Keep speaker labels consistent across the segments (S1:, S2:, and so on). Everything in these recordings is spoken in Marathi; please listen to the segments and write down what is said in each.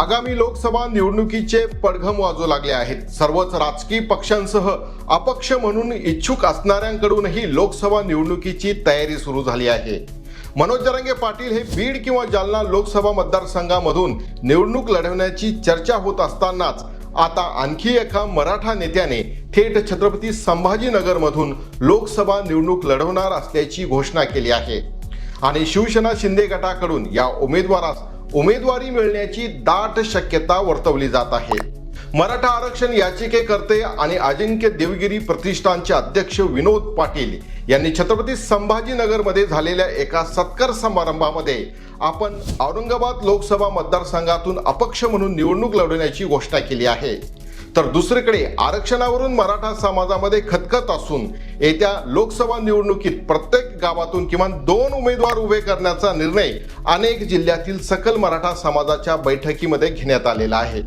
S1: आगामी लोकसभा निवडणुकीचे पडघम वाजू लागले आहेत. सर्वच राजकीय पक्षांसह अपक्ष म्हणून इच्छुक असणाऱ्यांकडूनही लोकसभा निवडणुकीची तयारी सुरू झाली आहे. मनोज जरांगे पाटील हे बीड किंवा जालना लोकसभा मतदारसंघामधून निवडणूक लढवण्याची चर्चा होत असतानाच आता आणखी एका मराठा नेत्याने थेट छत्रपती संभाजीनगरमधून लोकसभा निवडणूक लढवणार असल्याची घोषणा केली आहे. आणि शिवसेना शिंदे गटाकडून या उमेदवारास उमेदवारी मिळण्याची दाट शक्यता वर्तवली जात आहे. मराठा आरक्षण याचिकेकर्ते आणि अजिंक्य देवगिरी प्रतिष्ठानचे अध्यक्ष विनोद पाटील यांनी छत्रपती संभाजीनगरमध्ये झालेल्या एका सत्कार समारंभामध्ये आपण औरंगाबाद लोकसभा मतदारसंघातून अपक्ष म्हणून निवडणूक लढवण्याची घोषणा केली आहे. तर दुसरीकडे आरक्षणावरून मराठा समाजामध्ये खतखत असून येत्या लोकसभा निवडणुकीत प्रत्येक गावातून किमान दोन उमेदवार उभे करण्याचा निर्णय अनेक जिल्ह्यातील सकल मराठा समाजाच्या बैठकीमध्ये घेण्यात आलेला आहे.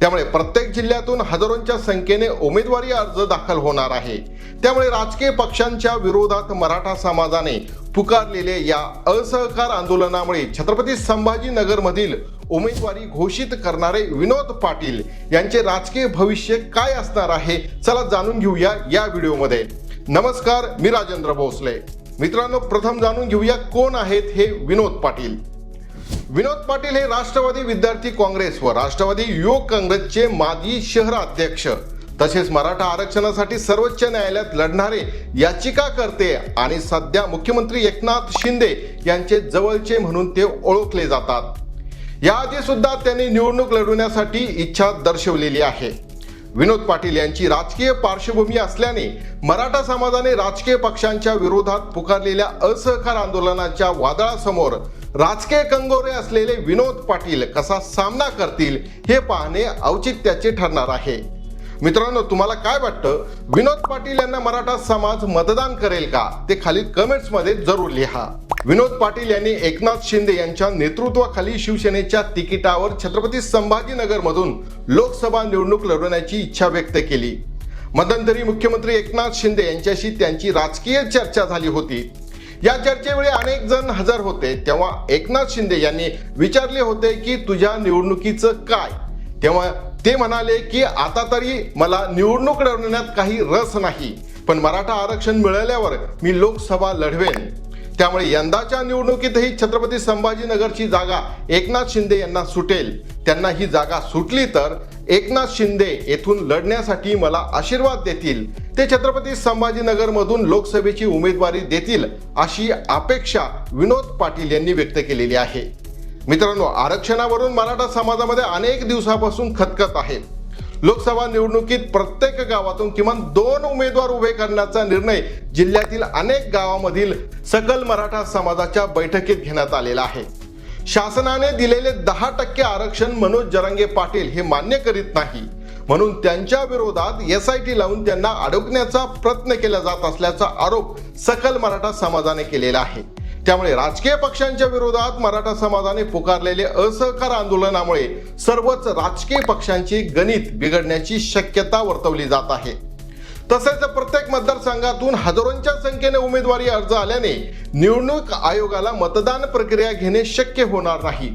S1: त्यामुळे प्रत्येक जिल्ह्यातून हजारोंच्या संख्येने उमेदवारी अर्ज दाखल होणार आहे. त्यामुळे राजकीय पक्षांच्या विरोधात मराठा समाजाने पुकारलेले या असहकार आंदोलनामुळे छत्रपती संभाजीनगरमधील उमेदवारी घोषित करणारे विनोद पाटील यांचे राजकीय भविष्य काय असणार आहे चला जाणून घेऊया या व्हिडिओमध्ये. नमस्कार मी राजेंद्र भोसले. मित्रांनो प्रथम जाणून घेऊया कोण आहेत हे विनोद पाटील. विनोद पाटील हे राष्ट्रवादी विद्यार्थी काँग्रेस व राष्ट्रवादी युवक काँग्रेसचे माजी शहर अध्यक्ष. तसेच मराठा आरक्षणासाठी सर्वोच्च न्यायालयात लढणारे याचिकाकर्ते आणि सध्या मुख्यमंत्री एकनाथ शिंदे यांचे जवळचे म्हणून ते ओळखले जातात. याआधी सुद्धा त्यांनी निवडणूक लढवण्यासाठी इच्छा दर्शवलेली आहे. विनोद पाटील यांची राजकीय पार्श्वभूमी असल्याने मराठा समाजाने राजकीय पक्षांच्या विरोधात पुकारलेल्या असहकार आंदोलनाच्या वादळासमोर राजकीय कंगोरे असलेले विनोद पाटील कसा सामना करतील हे पाहणे औचित्याचे ठरणार आहे. मित्रांनो तुम्हाला काय वाटतं? विनोद पाटील यांना मराठा समाज मतदान करेल का? ते खाली कमेंट्समध्ये जरूर लिहा. विनोद पाटील यांनी एकनाथ शिंदे यांच्या नेतृत्वाखाली शिवसेनेच्या तिकिटावर छत्रपती संभाजीनगर मधून लोकसभा निवडणूक लढवण्याची इच्छा व्यक्त केली. मध्यंतरी मुख्यमंत्री एकनाथ शिंदे यांच्याशी त्यांची राजकीय चर्चा झाली होती. या चर्चेवेळी अनेक जण हजर होते तेव्हा एकनाथ शिंदे यांनी विचारले होते की तुझ्या निवडणुकीचं काय? तेव्हा ते म्हणाले की आता तरी मला निवडणूक लढवण्यात काही रस नाही पण मराठा आरक्षण मिळाल्यावर मी लोकसभा लढवेन. त्यामुळे यंदाच्या निवडणुकीतही छत्रपती संभाजीनगरची जागा एकनाथ शिंदे यांना सुटेल. त्यांना ही जागा सुटली तर एकनाथ शिंदे येथून लढण्यासाठी मला आशीर्वाद देतील. ते छत्रपती संभाजीनगर मधून लोकसभेची उमेदवारी देतील अशी अपेक्षा विनोद पाटील यांनी व्यक्त केलेली आहे. मित्रांनो आरक्षणावरून मराठा समाजामध्ये अनेक दिवसापासून खतखत आहे. लोकसभा निवडणुकीत प्रत्येक गावातून किमान दोन उमेदवार उभे करण्याचा निर्णय जिल्ह्यातील अनेक गावामधील सकल मराठा समाजाच्या बैठकीत घेण्यात आलेला आहे. शासनाने दिलेले दहा टक्के आरक्षण मनोज जरांगे पाटील हे मान्य करीत नाही. म्हणून त्यांच्या विरोधात एस आय टी लावून त्यांना अडकण्याचा प्रयत्न केला जात असल्याचा आरोप सकल मराठा समाजाने केलेला आहे. त्यामुळे राजकीय पक्षांच्या विरोधात मराठा समाजाने पुकारलेले असहकार आंदोलनामुळे सर्वच राजकीय पक्षांची गणित बिघडण्याची शक्यता वर्तवली जात आहे. तसेच प्रत्येक मतदारसंघातून हजारोंच्या संख्येने उमेदवारी अर्ज आल्याने निवडणूक आयोगाला मतदान प्रक्रिया घेणे शक्य होणार नाही.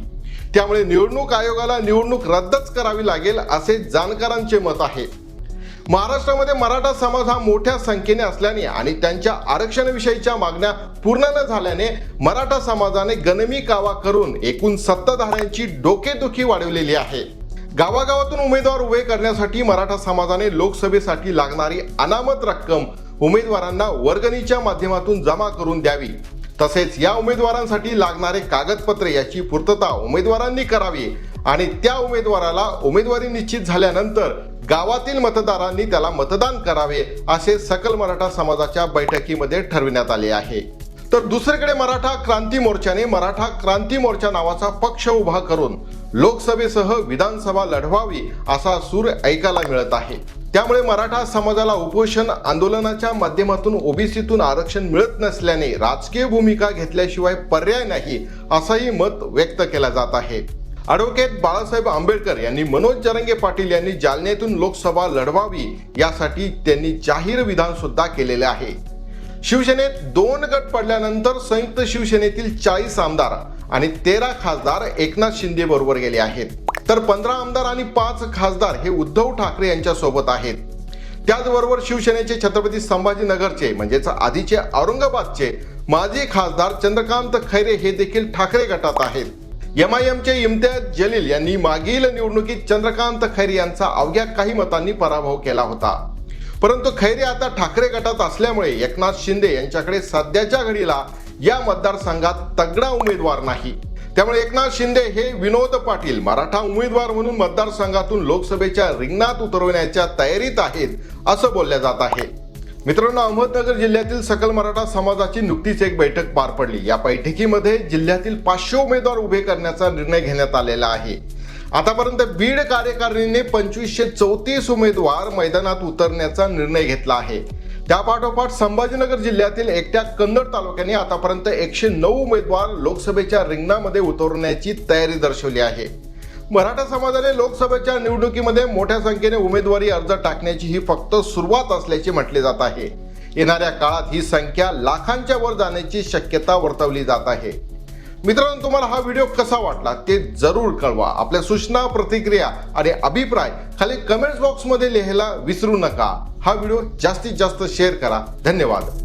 S1: त्यामुळे निवडणूक आयोगाला निवडणूक रद्दच करावी लागेल असे जाणकारांचे मत आहे. महाराष्ट्रामध्ये मराठा समाज हा मोठ्या संख्येने असल्याने आणि त्यांच्या आरक्षणाविषयीच्या मागण्या पूर्ण न झाल्याने मराठा समाजाने गणमी कावा करून एकूण सत्ताधाऱ्यांची डोकेदुखी वाढवलेली आहे. गावागावातून उमेदवार उभे करण्यासाठी मराठा समाजाने लोकसभेसाठी लागणारी अनामत रक्कम उमेदवारांना वर्गणीच्या माध्यमातून जमा करून द्यावी. तसेच या उमेदवारांसाठी लागणारे कागदपत्रे याची पूर्तता उमेदवारांनी करावी आणि त्या उमेदवाराला उमेदवारी निश्चित झाल्यानंतर गावातील मतदारांनी त्याला मतदान करावे असे सकल मराठा समाजाच्या बैठकीमध्ये ठरविण्यात आले आहे. तर दुसरीकडे मराठा क्रांती मोर्चाने मराठा क्रांती मोर्चा नावाचा पक्ष उभा करून लोकसभेसह विधानसभा लढवावी असा सूर ऐकायला मिळत आहे. त्यामुळे मराठा समाजाला उपोषण आंदोलनाच्या माध्यमातून ओबीसीतून आरक्षण मिळत नसल्याने राजकीय भूमिका घेतल्याशिवाय पर्याय नाही असंही मत व्यक्त केलं जात आहे. ॲडव्होकेट बाळासाहेब आंबेडकर यांनी मनोज जरंगे पाटील यांनी जालन्यातून लोकसभा लढवावी यासाठी त्यांनी जाहीर विधान सुद्धा केलेले आहे. शिवसेनेत दोन गट पडल्यानंतर संयुक्त शिवसेनेतील चाळीस आमदार आणि तेरा खासदार एकनाथ शिंदे बरोबर गेले आहेत. तर पंधरा आमदार आणि पाच खासदार हे उद्धव ठाकरे यांच्या सोबत आहेत. त्याचबरोबर शिवसेनेचे छत्रपती संभाजीनगरचे म्हणजेच आधीचे औरंगाबादचे माजी खासदार चंद्रकांत खैरे हे देखील ठाकरे गटात आहेत. एम आय एमचे इम्तियाज जलील यांनी मागील निवडणुकीत चंद्रकांत खैरे यांचा अवघ्या काही मतांनी पराभव केला होता. परंतु खैरे आता ठाकरे गटात असल्यामुळे एकनाथ शिंदे यांच्याकडे सध्याच्या घडीला या मतदारसंघात तगडा उमेदवार नाही. त्यामुळे एकनाथ शिंदे हे विनोद पाटील मराठा उमेदवार म्हणून मतदारसंघातून लोकसभेच्या रिंगणात उतरवण्याच्या तयारीत आहेत असं बोलल्या जात आहे. मित्रांनो अहमदनगर जिल्ह्यातील सकल मराठा समाजाची नुकतीच एक बैठक पार पडली. या बैठकीमध्ये जिल्ह्यातील पाचशे उमेदवार उभे करण्याचा निर्णय घेण्यात आलेला आहे. आतापर्यंत बीड कार्यकारिणीने पंचवीसशे चौतीस उमेदवार मैदानात उतरण्याचा निर्णय घेतला आहे. त्यापाठोपाठ संभाजीनगर जिल्ह्यातील एकट्या कन्नड तालुक्याने आतापर्यंत एकशे नऊ उमेदवार लोकसभेच्या रिंगणामध्ये उतरवण्याची तयारी दर्शवली आहे. मराठा समाजाने लोकसभेच्या निवडणुकीमध्ये मोठ्या संख्येने उमेदवारी अर्ज टाकण्याची ही फक्त सुरुवात असल्याचे म्हटले जात आहे. येणाऱ्या काळात ही संख्या लाखांच्या वर जाण्याची शक्यता वर्तवली जात आहे. मित्रांनो तुम्हाला हा व्हिडिओ कसा वाटला ते जरूर कळवा. आपल्या सूचना प्रतिक्रिया आणि अभिप्राय खाली कमेंट्स बॉक्समध्ये लिहायला विसरू नका. हा व्हिडिओ जास्तीत जास्त शेअर करा. धन्यवाद.